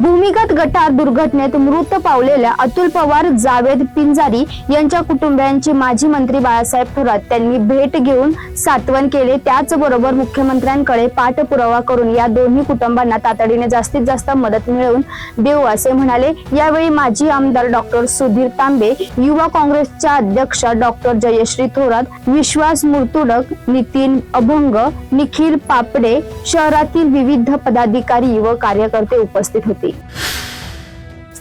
भूमिगत गटार दुर्घटनेत मृत पावलेल्या अतुल पवार जावेद पिंजारी यांच्या कुटुंबियांची माजी मंत्री बाळासाहेब थोरात त्यांनी भेट घेऊन सात्वन केले. त्याचबरोबर मुख्यमंत्र्यांकडे पाठपुरावा करून या दोन्ही कुटुंबांना तातडीने जास्तीत जास्त मदत मिळवून देऊ असे म्हणाले. यावेळी माजी आमदार डॉक्टर सुधीर तांबे युवा काँग्रेसच्या अध्यक्ष डॉक्टर जयश्री थोरात विश्वास मुर्तुडक नितीन अभंग निखिल पापडे शहरातील विविध पदाधिकारी व कार्यकर्ते उपस्थित होते. week.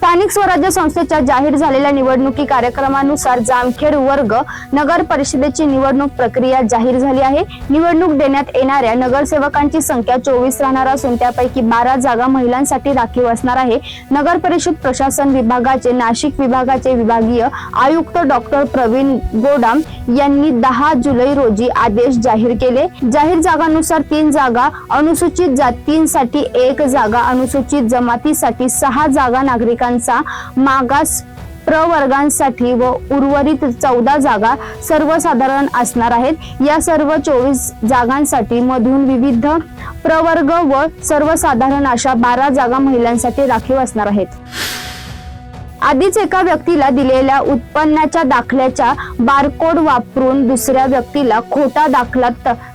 स्थानिक स्वराज्य संस्थेच्या जाहीर झालेल्या निवडणुकी कार्यक्रमानुसार जामखेड वर्ग नगर परिषदेची निवडणूक प्रक्रिया जाहीर झाली आहे. निवडणूक देण्यात येणाऱ्या नगरसेवकांची संख्या चोवीस राहणार असून त्यापैकी बारा जागा महिलांसाठी राखीव असणार आहे. नगर परिषद प्रशासन विभागाचे नाशिक विभागाचे विभागीय आयुक्त डॉक्टर प्रवीण गोडाम यांनी दहा जुलै रोजी आदेश जाहीर केले. जाहीर जागांनुसार तीन जागा अनुसूचित जातींसाठी एक जागा अनुसूचित जमातीसाठी सहा जागा जागांचा मागास प्रवर्गांसाठी व उर्वरित चौदा जागा सर्वसाधारण असणार आहेत. या सर्व चोवीस जागांसाठी मधून विविध प्रवर्ग व सर्वसाधारण अशा बारा जागा महिलांसाठी राखीव असणार आहेत. आधीच एका व्यक्तीला दिलेल्या उत्पन्नाच्या दाखल्याच्या बारकोड वापरून दुसऱ्या व्यक्तीला खोटा दाखला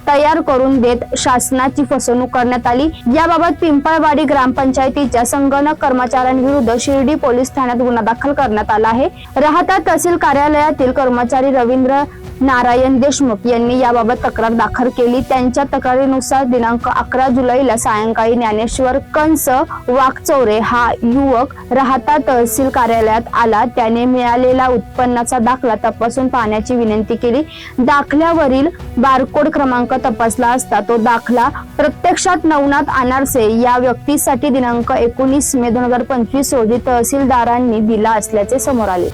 तयार करून देत शासनाची फसवणूक करण्यात आली. याबाबत पिंपळवाडी ग्रामपंचायतीच्या संगणक कर्मचाऱ्यांविरुद्ध शिर्डी पोलीस ठाण्यात गुन्हा दाखल करण्यात आला आहे. राहता तहसील कार्यालयातील कर्मचारी रवींद्र नारायण देशमुख यांनी याबाबत तक्रार दाखल केली. त्यांच्या तक्रारीनुसार दिनांक अकरा जुलैला सायंकाळी ज्ञानेश्वर कंस वाघचौरे हा युवक राहता तहसील कार्यालयात आला. त्याने मिळालेला उत्पन्नाचा दाखला तपासून पाहण्याची विनंती केली. दाखल्यावरील बारकोड क्रमांक तपासला असता तो दाखला प्रत्यक्षात नवनाथ अनारसे या व्यक्तीसाठी दिनांक एकोणीस मे दोन हजार पंचवीस रोजी तहसीलदारांनी दिला असल्याचे समोर आले.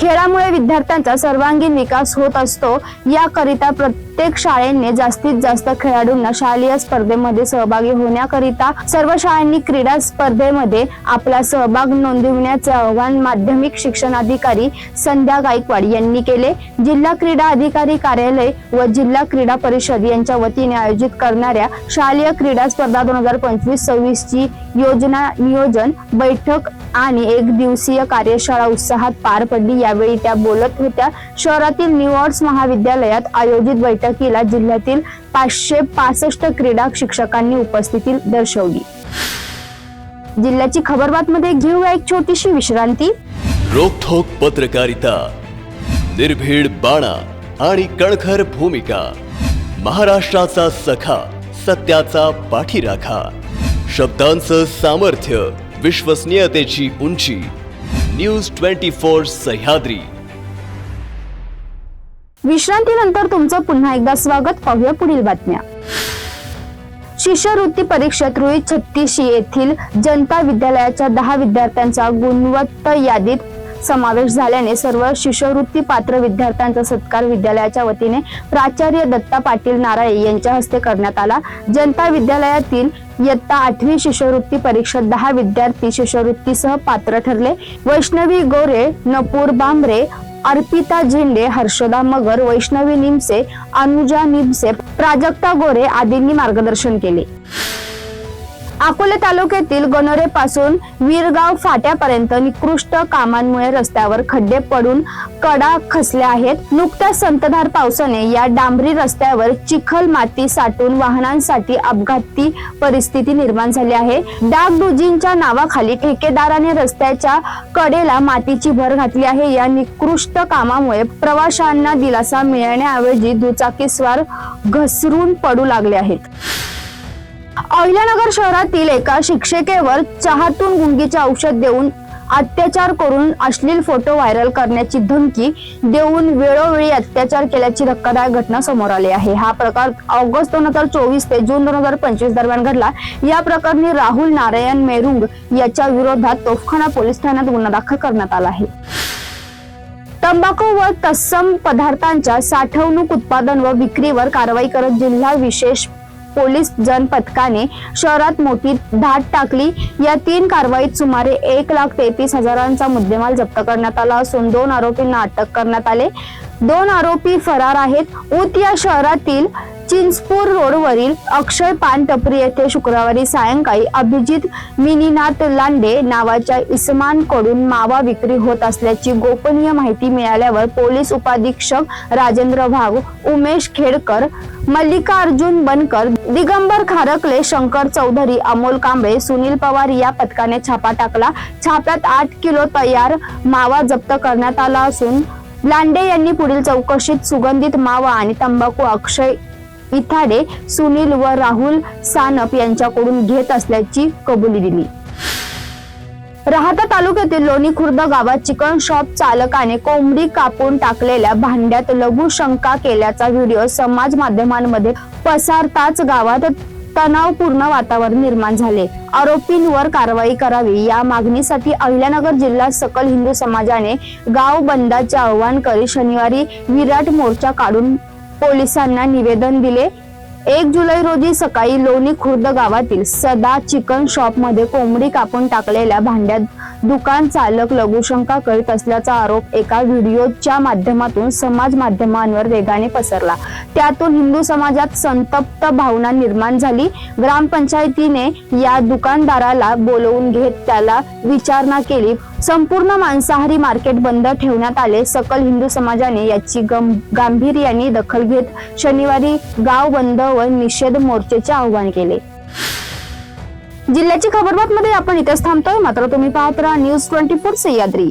खेळामुळे विद्यार्थ्यांचा सर्वांगीण विकास होत असतो. याकरिता प्रत्येक शाळेने जास्तीत जास्त खेळाडूंना शालेय स्पर्धेमध्ये सहभागी होण्याकरिता सर्व शाळांनी क्रीडा स्पर्धेमध्ये आपला सहभाग नोंदविण्याचे आवाहन माध्यमिक शिक्षण अधिकारी संध्या गायकवाड यांनी केले. जिल्हा क्रीडा अधिकारी कार्यालय व जिल्हा क्रीडा परिषद यांच्या वतीने आयोजित करणाऱ्या शालेय क्रीडा स्पर्धा दोन हजार पंचवीस सव्वीस ची योजना नियोजन बैठक आणि एक दिवसीय कार्यशाळा उत्साहात पार पडली. यावेळी त्या बोलत होत्या शहरातील न्यू महाविद्यालयात आयोजित बैठकीला जिल्ह्यातील पाचशे पासष्ट क्रीडा शिक्षकांनी उपस्थिती दर्शवली. जिल्ह्याची खबरबात मध्ये घेऊया एक छोटीशी विश्रांती. रोखोक पत्रकारिता निर्भीड बाणा आणि कणखर भूमिका महाराष्ट्राचा सखा सत्याचा पाठीराखा शब्दांचं सामर्थ्य विश्वसनीयतेची उंची. News twenty four Sahyadri. विश्रांतीनंतर तुमचं पुन्हा एकदा स्वागत. पाहूया पुढील बातम्या. शिष्यवृत्ती परीक्षेत रोहित छत्तीशी येथील जनता विद्यालयाच्या दहा विद्यार्थ्यांचा गुणवत्ता यादीत समावेश झाल्याने सर्व शिष्यवृत्ती पात्र विद्यार्थ्यांचा सत्कार विद्यालयाच्या वतीने प्राचार्य दत्ता पाटील नाराळे यांच्या हस्ते करण्यात आला. जनता विद्यालयातील इयत्ता आठवी शिष्यवृत्ती परीक्षेत दहा विद्यार्थी शिष्यवृत्तीसह पात्र ठरले. वैष्णवी गोरे नपूर बांबरे अर्पिता झेंडे हर्षदा मगर वैष्णवी निमसे अनुजा निमसे प्राजक्ता गोरे आदींनी मार्गदर्शन केले. अकोले तालुक्यातील गणोरे पासून वीरगाव फाट्यापर्यंत निकृष्ट कामांमुळे रस्त्यावर खड्डे पडून कडा खसल्या आहेत. नुकत्याच संतधार पावसाने या डांबरी रस्त्यावर चिखल माती साठून वाहनांसाठी अपघाती परिस्थिती निर्माण झाली आहे. डागडुजींच्या नावाखाली ठेकेदाराने रस्त्याच्या कडेला मातीची भर घातली आहे. या निकृष्ट कामामुळे प्रवाशांना दिलासा मिळण्याऐवजी दुचाकीस्वार घसरून पडू लागले आहेत. अहिल्यानगर शहरातील एका शिक्षिकेवर चहातून गुंगीचे औषध देऊन अत्याचार करून अश्लील फोटो व्हायरल करण्याची धमकी देऊन वेळोवेळी अत्याचार केल्याची धक्कादायक घटना समोर आली आहे. हा प्रकार ऑगस्ट दोन हजार चोवीस ते जून दोन हजार पंचवीस दरम्यान घडला. या प्रकरणी राहुल नारायण मेरुंग याच्या विरोधात तोफखाना पोलीस ठाण्यात गुन्हा दाखल करण्यात आला आहे. तंबाखू व तत्सम पदार्थांच्या साठवणूक उत्पादन व विक्रीवर कारवाई करत जिल्हा विशेष पोलीस जन पथकाने शहरात मोठी धाड टाकली. या तीन कारवाईत सुमारे एक लाख तेहतीस हजारांचा मुद्देमाल जप्त करण्यात आला असून दोन आरोपींना अटक करण्यात आले. दोन आरोपी फरार आहेत. उत या शहरातील चिंचपूर रोडवरील अक्षय पान टपरी येथे शुक्रवारी सायंकाळी अभिजित मिनीनाथ लांडे नावाच्या इसमानकडून मावा विक्री होत असल्याची गोपनीय माहिती मिळाल्यावर पोलीस उपाधीक्षक राजेंद्र भाग उमेश खेडकर मल्लिकार्जुन बनकर दिगंबर खारकले शंकर चौधरी अमोल कांबळे सुनील पवार या पथकाने छापा टाकला. छाप्यात आठ किलो तयार मावा जप्त करण्यात आला असून लांडे यांनी पुढील चौकशीत सुगंधित मावा आणि तंबाखू अक्षय इथाडे सुनील व राहुल सानप यांच्याकडून घेत असल्याची कबुली दिली. राहता तालुक्यातील लोणी खुर्द गावात चिकन शॉप चालकाने कोंबडी कापून टाकलेल्या भांड्यात लघुशंका केल्याचा व्हिडिओ समाज माध्यमांमध्ये पसारताच गावात तणावपूर्ण वातावरण निर्माण झाले. आरोपींवर कारवाई करावी या मागणीसाठी अहिल्यानगर जिल्हा सकल हिंदू समाजाने गाव बंदाचे आवाहन करीत शनिवारी विराट मोर्चा काढून पोलिसांना निवेदन दिले. एक जुलै रोजी सकाळी लोणी खुर्द गावातील सदा चिकन शॉपमध्ये कोंबडी कापून टाकलेल्या भांड्यात दुकान चालक लघुशंका करीत असल्याचा आरोप एका व्हिडिओच्या माध्यमातून समाज माध्यमांवर वेगाने पसरला. त्यातून हिंदू समाजात संतप्त भावना निर्माण झाली. ग्रामपंचायतीने या दुकानदाराला बोलवून घेत त्याला विचारणा केली. संपूर्ण मांसाहारी मार्केट बंद ठेवण्यात आले. सकल हिंदू समाजाने याची गं- गांभीर्याने दखल घेत शनिवारी गाव बंद व निषेध मोर्चेचे आवाहन केले. जिल्ह्याची खबरबात मध्ये आपण इथेच थांबतोय. मात्र तुम्ही पाहत राहा न्यूज ट्वेंटी फोर सह्याद्री